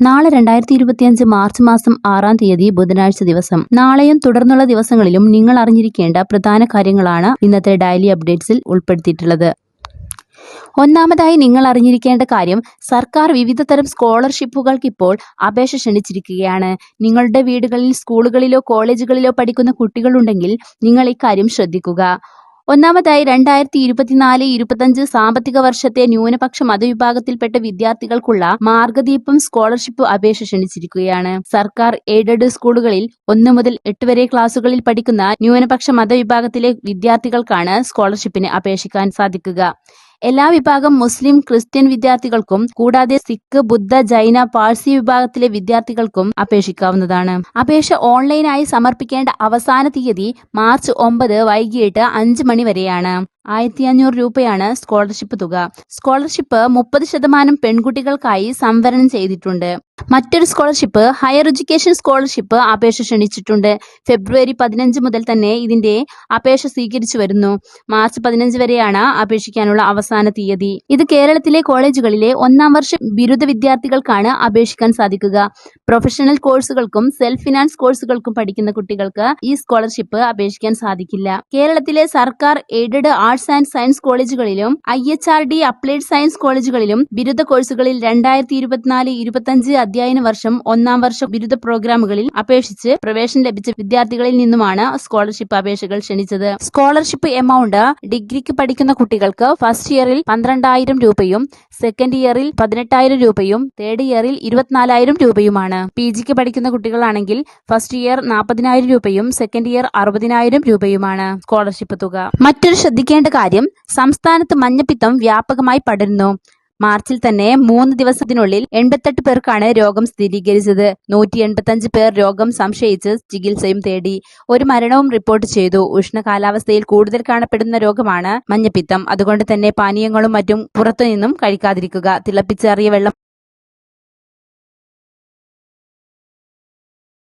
നാളെ രണ്ടായിരത്തി ഇരുപത്തിയഞ്ച് മാർച്ച് മാസം ആറാം തീയതി ബുധനാഴ്ച ദിവസം. നാളെയും തുടർന്നുള്ള ദിവസങ്ങളിലും നിങ്ങൾ അറിഞ്ഞിരിക്കേണ്ട പ്രധാന കാര്യങ്ങളാണ് ഇന്നത്തെ ഡയലി അപ്ഡേറ്റ്സിൽ ഉൾപ്പെടുത്തിയിട്ടുള്ളത്. ഒന്നാമതായി നിങ്ങൾ അറിഞ്ഞിരിക്കേണ്ട കാര്യം സർക്കാർ വിവിധ തരം സ്കോളർഷിപ്പുകൾക്ക് ഇപ്പോൾ അപേക്ഷ ക്ഷണിച്ചിരിക്കുകയാണ്. നിങ്ങളുടെ വീടുകളിൽ സ്കൂളുകളിലോ കോളേജുകളിലോ പഠിക്കുന്ന കുട്ടികളുണ്ടെങ്കിൽ നിങ്ങൾ ഇക്കാര്യം ശ്രദ്ധിക്കുക. ഒന്നാമതായി രണ്ടായിരത്തി ഇരുപത്തിനാല് ഇരുപത്തിയഞ്ച് സാമ്പത്തിക വർഷത്തെ ന്യൂനപക്ഷ മതവിഭാഗത്തിൽപ്പെട്ട വിദ്യാർത്ഥികൾക്കുള്ള മാർഗദീപം സ്കോളർഷിപ്പ് അപേക്ഷ ക്ഷണിച്ചിരിക്കുകയാണ്. സർക്കാർ എയ്ഡഡ് സ്കൂളുകളിൽ ഒന്ന് മുതൽ എട്ട് വരെ ക്ലാസുകളിൽ പഠിക്കുന്ന ന്യൂനപക്ഷ മതവിഭാഗത്തിലെ വിദ്യാർത്ഥികൾക്കാണ് സ്കോളർഷിപ്പിന് അപേക്ഷിക്കാൻ സാധിക്കുക. എല്ലാ വിഭാഗം മുസ്ലിം ക്രിസ്ത്യൻ വിദ്യാർത്ഥികൾക്കും കൂടാതെ സിഖ് ബുദ്ധ ജൈന പാഴ്സി വിഭാഗത്തിലെ വിദ്യാർത്ഥികൾക്കും അപേക്ഷിക്കാവുന്നതാണ്. അപേക്ഷ ഓൺലൈനായി സമർപ്പിക്കേണ്ട അവസാന തീയതി മാർച്ച് ഒമ്പത് വൈകിട്ട് അഞ്ച് മണി വരെയാണ്. ആയിരത്തി അഞ്ഞൂറ് രൂപയാണ് സ്കോളർഷിപ്പ് തുക. സ്കോളർഷിപ്പ് മുപ്പത് ശതമാനം പെൺകുട്ടികൾക്കായി സംവരണം ചെയ്തിട്ടുണ്ട്. മറ്റൊരു സ്കോളർഷിപ്പ് ഹയർ എഡ്യൂക്കേഷൻ സ്കോളർഷിപ്പ് അപേക്ഷ ക്ഷണിച്ചിട്ടുണ്ട്. ഫെബ്രുവരി പതിനഞ്ച് മുതൽ തന്നെ ഇതിന്റെ അപേക്ഷ സ്വീകരിച്ചു വരുന്നു. മാർച്ച് പതിനഞ്ച് വരെയാണ് അപേക്ഷിക്കാനുള്ള അവസാന തീയതി. ഇത് കേരളത്തിലെ കോളേജുകളിലെ ഒന്നാം വർഷ ബിരുദ വിദ്യാർത്ഥികൾക്കാണ് അപേക്ഷിക്കാൻ സാധിക്കുക. പ്രൊഫഷണൽ കോഴ്സുകൾക്കും സെൽഫ് ഫിനാൻസ് കോഴ്സുകൾക്കും പഠിക്കുന്ന കുട്ടികൾക്ക് ഈ സ്കോളർഷിപ്പ് അപേക്ഷിക്കാൻ സാധിക്കില്ല. കേരളത്തിലെ സർക്കാർ എയ്ഡഡ് ആർട്സ് ആൻഡ് സയൻസ് കോളേജുകളിലും I H R D applied science കോളേജുകളിലും ബിരുദ കോഴ്സുകളിൽ രണ്ടായിരത്തി ഇരുപത്തിനാല് ഇരുപത്തഞ്ച് അധ്യയന വർഷം ഒന്നാം വർഷ ബിരുദ പ്രോഗ്രാമുകളിൽ അപേക്ഷിച്ച് പ്രവേശനം ലഭിച്ച വിദ്യാർത്ഥികളിൽ നിന്നുമാണ് സ്കോളർഷിപ്പ് അപേക്ഷകൾ ക്ഷണിച്ചത്. സ്കോളർഷിപ്പ് എമൗണ്ട് ഡിഗ്രിക്ക് പഠിക്കുന്ന കുട്ടികൾക്ക് ഫസ്റ്റ് ഇയറിൽ പന്ത്രണ്ടായിരം രൂപയും സെക്കൻഡ് ഇയറിൽ പതിനെട്ടായിരം രൂപയും തേർഡ് ഇയറിൽ ഇരുപത്തിനാലായിരം രൂപയുമാണ്. പി ജിക്ക് പഠിക്കുന്ന കുട്ടികളാണെങ്കിൽ ഫസ്റ്റ് ഇയർ നാൽപ്പതിനായിരം രൂപയും സെക്കൻഡ് ഇയർ അറുപതിനായിരം രൂപയുമാണ് സ്കോളർഷിപ്പ് തുക. മറ്റൊരു ശ്രദ്ധിക്കേണ്ട കാര്യം സംസ്ഥാനത്ത് മഞ്ഞപ്പിത്തം വ്യാപകമായി പടരുന്നു. മാർച്ചിൽ തന്നെ മൂന്ന് ദിവസത്തിനുള്ളിൽ എൺപത്തെട്ട് പേർക്കാണ് രോഗം സ്ഥിരീകരിച്ചത്. നൂറ്റി എൺപത്തഞ്ച് പേർ രോഗം സംശയിച്ച് ചികിത്സയും തേടി. ഒരു മരണവും റിപ്പോർട്ട് ചെയ്തു. ഉഷ്ണ കാലാവസ്ഥയിൽ കൂടുതൽ കാണപ്പെടുന്ന രോഗമാണ് മഞ്ഞപ്പിത്തം. അതുകൊണ്ട് തന്നെ പാനീയങ്ങളും മറ്റും പുറത്തുനിന്നും കഴിക്കാതിരിക്കുക. തിളപ്പിച്ചേറിയ വെള്ളം